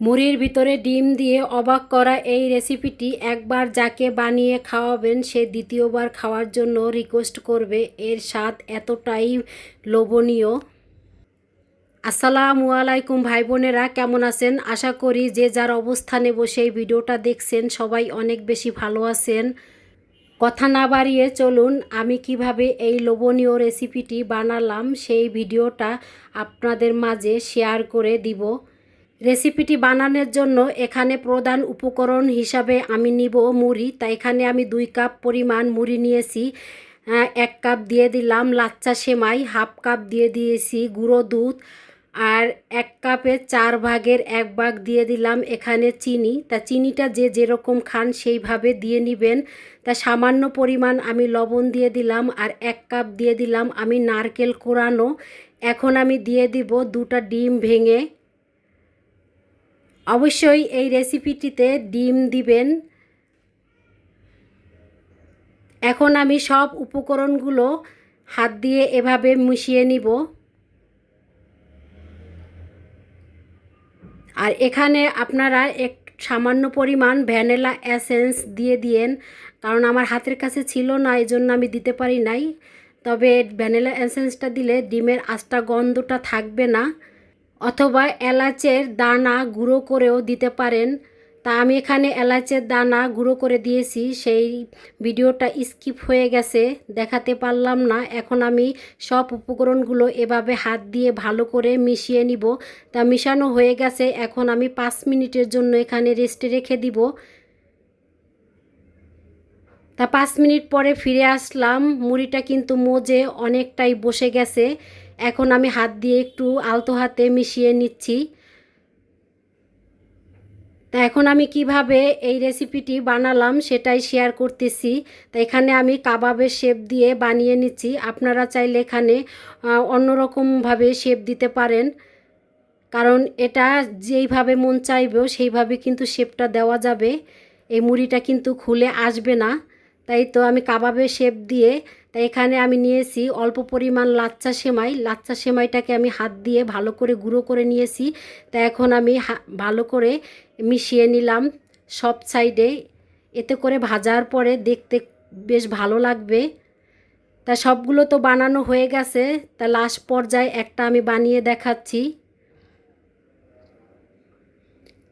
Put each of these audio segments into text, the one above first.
মুড়ির ভিতরে ডিম দিয়ে অবাক করা এই রেসিপিটি একবার যাকে বানিয়ে খাওয়াবেন, সে দ্বিতীয়বার খাওয়ার জন্য রিকোয়েস্ট করবে। এর স্বাদ এতটাই লোভনীয়। আসসালামু আলাইকুম ভাই বোনেরা কেমন আছেন? আশা করি যে যার অবস্থানে বসে এই ভিডিওটা দেখছেন, সবাই অনেক বেশি ভালো আছেন। কথা না বাড়িয়ে চলুন, আমি কীভাবে এই লোভনীয় রেসিপিটি বানালাম, সেই ভিডিওটা আপনাদের মাঝে শেয়ার করে দিব। রেসিপিটি বানানোর জন্য এখানে প্রধান উপকরণ হিসাবে আমি নিব মুড়ি, তাই এখানে আমি দুই কাপ পরিমাণ মুড়ি নিয়েছি। এক কাপ দিয়ে দিলাম লাচ্চা সেমাই, হাফ কাপ দিয়ে দিয়েছি গুঁড়ো দুধ, আর এক কাপের চার ভাগের এক ভাগ দিয়ে দিলাম এখানে চিনি। তা চিনিটা যে যেরকম খান সেইভাবে দিয়ে নেবেন। তা সামান্য পরিমাণ আমি লবণ দিয়ে দিলাম, আর এক কাপ দিয়ে দিলাম আমি নারকেল কোরানো। এখন আমি দিয়ে দিব দুটা ডিম ভেঙে অবশ্যই এই রেসিপিটিতে ডিম দিবেন। এখন আমি সব উপকরণগুলো হাত দিয়ে এভাবে মিশিয়ে নিব। আর এখানে আপনারা এক সামান্য পরিমাণ ভ্যানিলা এসেন্স দিয়ে দিয়েন, কারণ আমার হাতের কাছে ছিল না এই জন্য আমি দিতে পারি নাই। তবে ভ্যানিলা এসেন্সটা দিলে ডিমের আস্তা গন্ধটা থাকবে না। অথবা এলাচের দানা গুঁড়ো করেও দিতে পারেন। তা আমি এখানে এলাচের দানা গুঁড়ো করে দিয়েছি। সেই ভিডিওটা স্কিপ হয়ে গেছে, দেখাতে পারলাম না। এখন আমি সব উপকরণগুলো এভাবে হাত দিয়ে ভালো করে মিশিয়ে নিব। তা মিশানো হয়ে গেছে। এখন আমি পাঁচ মিনিটের জন্য এখানে রেস্টে রেখে দিব। তা পাঁচ মিনিট পরে ফিরে আসলাম। মুড়িটা কিন্তু মোজে অনেকটাই বসে গেছে। এখন আমি হাত দিয়ে একটু আলতো হাতে মিশিয়ে নিচ্ছি। তা এখন আমি কীভাবে এই রেসিপিটি বানালাম সেটাই শেয়ার করতেছি। তা এখানে আমি কাবাবের শেপ দিয়ে বানিয়ে নিচ্ছি। আপনারা চাইলে এখানে অন্যরকমভাবে শেপ দিতে পারেন। কারণ এটা যেইভাবে মন চাইবেও সেইভাবে কিন্তু শেপটা দেওয়া যাবে। এই মুড়িটা কিন্তু খুলে আসবে না। তাই তো আমি কাবাবের শেপ দিয়ে তাই এখানে আমি নিয়েছি অল্প পরিমাণ লাচ্চা সেমাই। লাচ্চা সেমাইটাকে আমি হাত দিয়ে ভালো করে গুঁড়ো করে নিয়েছি। তা এখন আমি ভালো করে মিশিয়ে নিলাম সব সাইডে। এতে করে ভাজার পরে দেখতে বেশ ভালো লাগবে। তা সবগুলো তো বানানো হয়ে গেছে। তা লাস্ট পর্যায়ে একটা আমি বানিয়ে দেখাচ্ছি।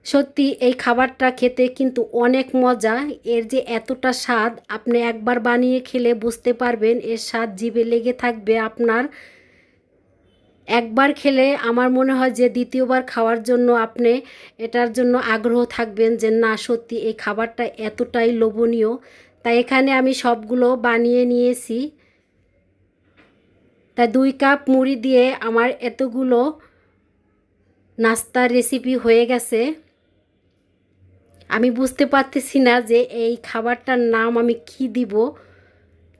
সত্যি এই খাবারটা খেতে কিন্তু অনেক মজা। এর যে এতটা স্বাদ, আপনি একবার বানিয়ে খেলে বুঝতে পারবেন এর স্বাদ জিভে লেগে থাকবে আপনার। একবার খেলে আমার মনে হয় যে দ্বিতীয়বার খাওয়ার জন্য আপনি এটার জন্য আগ্রহ থাকবেন যে না, সত্যি এই খাবারটা এতটাই লোভনীয়। তাই এখানে আমি সবগুলো বানিয়ে নিয়েছি। তা দুই কাপ মুড়ি দিয়ে আমার এতগুলো নাস্তার রেসিপি হয়ে গেছে। আমি বুঝতে পারতেছি না যে এই খাবারটার নাম আমি কি দিব।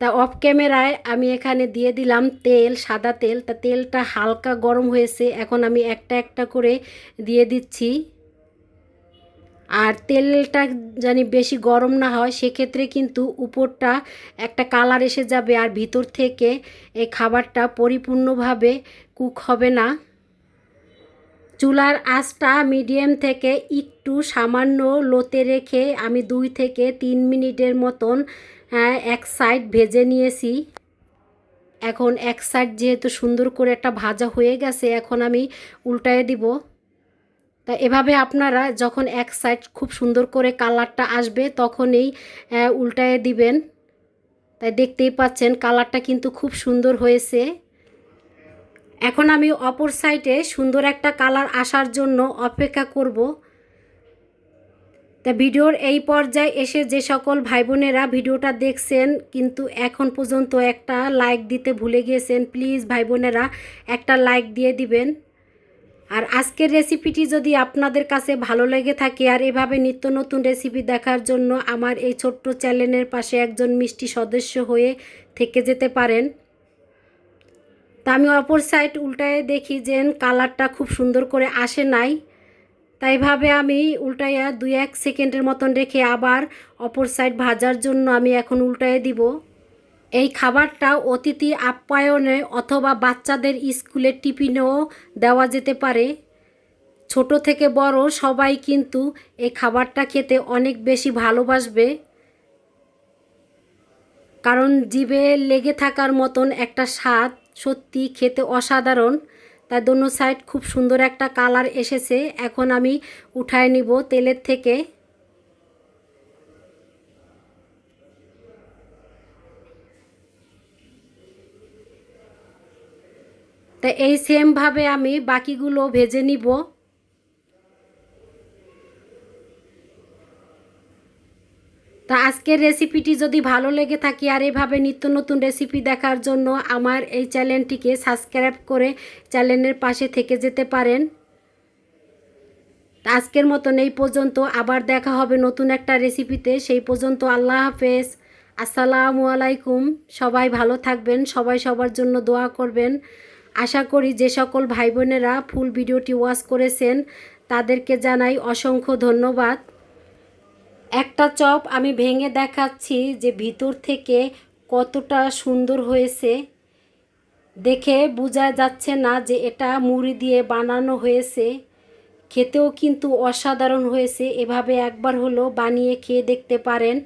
তা অফ ক্যামেরায় আমি এখানে দিয়ে দিলাম তেল, সাদা তেল। তা তেলটা হালকা গরম হয়েছে, এখন আমি একটা একটা করে দিয়ে দিচ্ছি। আর তেলটা জানি বেশি গরম না হয়, সেক্ষেত্রে কিন্তু উপরটা একটা কালার এসে যাবে আর ভিতর থেকে এই খাবারটা পরিপূর্ণভাবে কুক হবে না। চুলার আঁচটা মিডিয়াম থেকে একটু সামান্য লোতে রেখে আমি দুই থেকে তিন মিনিটের মতন হ্যাঁ, এক সাইড ভেজে নিয়েছি। এখন এক সাইড যেহেতু সুন্দর করে একটা ভাজা হয়ে গেছে এখন আমি উল্টায় দিব। তা এভাবে আপনারা যখন এক সাইড খুব সুন্দর করে কালারটা আসবে তখনই উল্টায় দিবেন। তাই দেখতেই পাচ্ছেন কালারটা কিন্তু খুব সুন্দর হয়েছে। এখন আমি অপর সাইডে সুন্দর একটা কালার আসার জন্য অপেক্ষা করব। তা ভিডিওর এই পর্যায়ে এসে যে সকল ভাই বোনেরা ভিডিওটা দেখছেন, কিন্তু এখন পর্যন্ত একটা লাইক দিতে ভুলে গিয়েছেন প্লিজ ভাই বোনেরা একটা লাইক দিয়ে দিবেন। আর আজকের রেসিপিটি যদি আপনাদের কাছে ভালো লেগে থাকে, আর এভাবে নিত্য নতুন রেসিপি দেখার জন্য আমার এই ছোট্ট চ্যানেলের পাশে একজন মিষ্টি সদস্য হয়ে থেকে যেতে পারেন। তা আমি অপর সাইড উল্টায় দেখি যে কালারটা খুব সুন্দর করে আসে নাই। তাইভাবে আমি উল্টাইয়া দুই এক সেকেন্ডের মতন রেখে আবার অপর সাইড ভাজার জন্য আমি এখন উল্টায় দিব। এই খাবারটা অতিথি আপ্যায়নে অথবা বাচ্চাদের স্কুলের টিফিনেও দেওয়া যেতে পারে। ছোট থেকে বড় সবাই কিন্তু এই খাবারটা খেতে অনেক বেশি ভালোবাসবে। কারণ জিভে লেগে থাকার মতন একটা স্বাদ সত্যি খেতে অসাধারণ। তার দোনো সাইড খুব সুন্দর একটা কালার এসেছে। এখন আমি উঠায় নিব তেলের থেকে। তা এই সেমভাবে আমি বাকিগুলো ভেজে নিব। তা আজকের রেসিপিটি যদি ভালো লেগে থাকে আর এভাবে নিত্য নতুন রেসিপি দেখার জন্য আমার এই চ্যানেলটিকে সাবস্ক্রাইব করে চ্যানেলের পাশে থেকে যেতে পারেন। আজকের মতন এই পর্যন্ত। আবার দেখা হবে নতুন একটা রেসিপিতে সেই পর্যন্ত আল্লাহ হাফেজ। আসসালামু আলাইকুম। সবাই ভালো থাকবেন, সবাই সবার জন্য দোয়া করবেন। আশা করি যে সকল ভাই বোনেরা ফুল ভিডিওটি ওয়াচ করেছেন। তাদেরকে জানাই অসংখ্য ধন্যবাদ। একটা চপ আমি ভেঙে দেখাচ্ছি যে ভিতর থেকে কতটা সুন্দর হয়েছে। দেখে বোঝা যাচ্ছে না যে এটা মুড়ি দিয়ে বানানো হয়েছে। খেতেও কিন্তু অসাধারণ হয়েছে। এভাবে একবার হলো বানিয়ে খেয়ে দেখতে পারেন।